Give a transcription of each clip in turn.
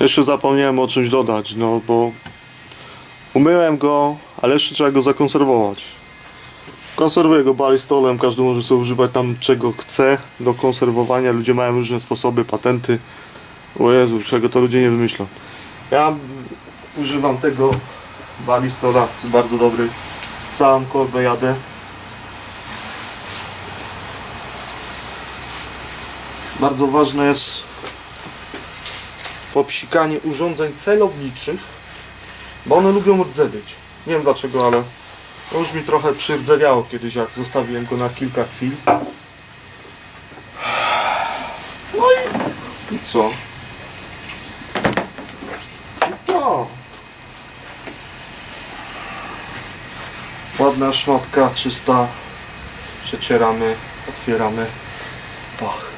Jeszcze zapomniałem o czymś dodać, no bo umyłem go, ale jeszcze trzeba go zakonserwować. Konserwuję go balistolem, każdy może sobie używać tam czego chce do konserwowania. Ludzie mają różne sposoby, patenty. O Jezu, czego to ludzie nie wymyślą. Ja używam tego balistola, jest bardzo dobry. Całą korbę jadę. Bardzo ważne jest popsikanie urządzeń celowniczych, bo one lubią rdzewieć. Nie wiem dlaczego, ale już mi trochę przydzewiało kiedyś, jak zostawiłem go na kilka chwil. No i, i co? I to. Ładna szmatka, czysta. Przecieramy, otwieramy. Pach.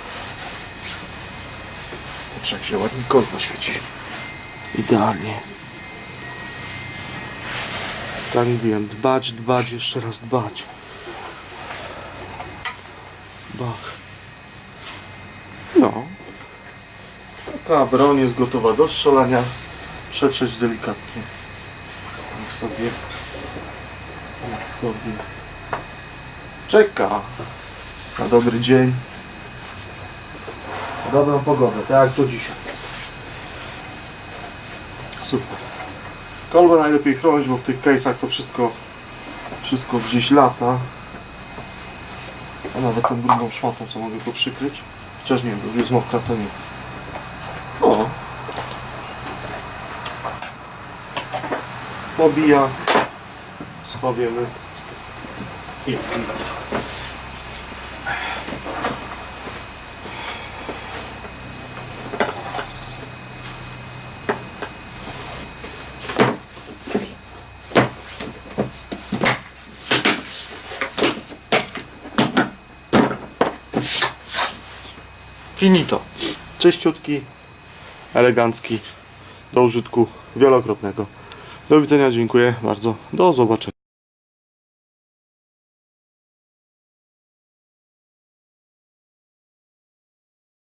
Patrz jak się ładnie kątno świeci. Idealnie. Tak mówiłem, dbać, dbać, jeszcze raz dbać. Bach. No. Taka broń jest gotowa do strzelania. Przetrzeć delikatnie. Niech sobie. Niech sobie. Czeka. Na dobry dzień. Dobrą pogodę, tak jak to dzisiaj. Super. Kolbę najlepiej chronić, bo w tych case'ach to wszystko wszystko gdzieś lata. A nawet tą grubą szmatą, co mogę go przykryć. Chociaż nie wiem, już jest mokra, to nie. O. Pobijak. Schowiemy. Jest git. Finito. Czyściutki, elegancki, do użytku wielokrotnego. Do widzenia, dziękuję bardzo. Do zobaczenia.